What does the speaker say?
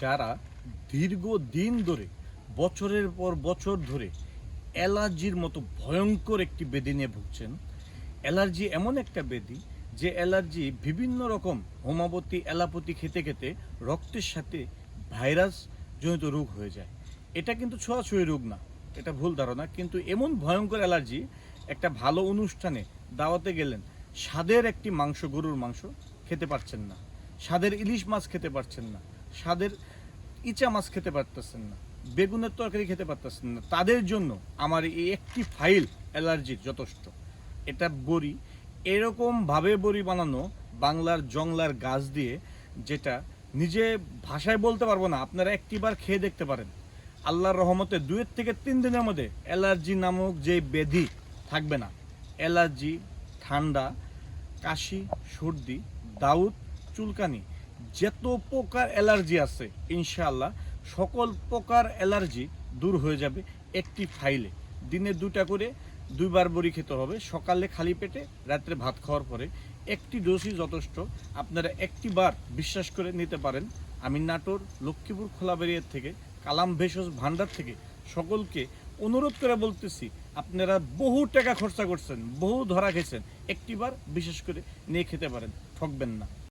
যারা দীর্ঘ দিন ধরে, বছরের পর বছর ধরে অ্যালার্জির মতো ভয়ঙ্কর একটি বেদি নিয়ে ভুগছেন, অ্যালার্জি এমন একটা বেদি যে অ্যালার্জি বিভিন্ন রকম হোমাবতী, অ্যালাপতি খেতে খেতে রক্তের সাথে ভাইরাস জনিত রোগ হয়ে যায়। এটা কিন্তু ছোঁয়াছুঁয়ি রোগ না, এটা ভুল ধারণা, কিন্তু এমন ভয়ঙ্কর অ্যালার্জি একটা ভালো অনুষ্ঠানে দাওয়াতে গেলেন, স্বাদের একটি মাংস, গরুর মাংস খেতে পারছেন না, স্বাদের ইলিশ মাছ খেতে পারছেন না স্বাদের ইচা মাছ খেতে পারতেছেন না, বেগুনের তরকারি খেতে পারতেছেন না। তাদের জন্য আমার এই একটি ফাইল অ্যালার্জির যথেষ্ট। এটা বড়ি। এরকম ভাবে বড়ি বানানো বাংলার জংলার গাছ দিয়ে যেটা নিজে ভাষায় বলতে পারব না, আপনারা একটিবার খেয়ে দেখতে পারেন। আল্লাহর রহমতে দুয়ের থেকে তিন দিনের মধ্যে অ্যালার্জি নামক যে ব্যাধি থাকবে না, অ্যালার্জি, ঠান্ডা, কাশি, সর্দি, দাউদ, চুলকানি যত প্রকার অ্যালার্জি আছে, ইনশাআল্লাহ, সকল প্রকার অ্যালার্জি দূর হয়ে যাবে একটি ফাইলে। দিনে দুটা করে দুইবার বড়ি খেতে হবে, সকালে খালি পেটে, রাত্রে ভাত খাওয়ার পরে। একটি ডোজই যথেষ্ট। আপনারা একটি বার বিশ্বাস করে নিতে পারেন আমি নাটোর লক্ষ্মীপুর খোলাবেরিয়ার থেকে, কালাম ভেষজ ভান্ডার থেকে সকলকে অনুরোধ করে বলতেছি, আপনারা বহু টাকা খরচা করছেন, বহু ধরা খেয়েছেন, একটিবার বিশেষ করে নিয়ে খেতে পারেন, ঠকবেন না।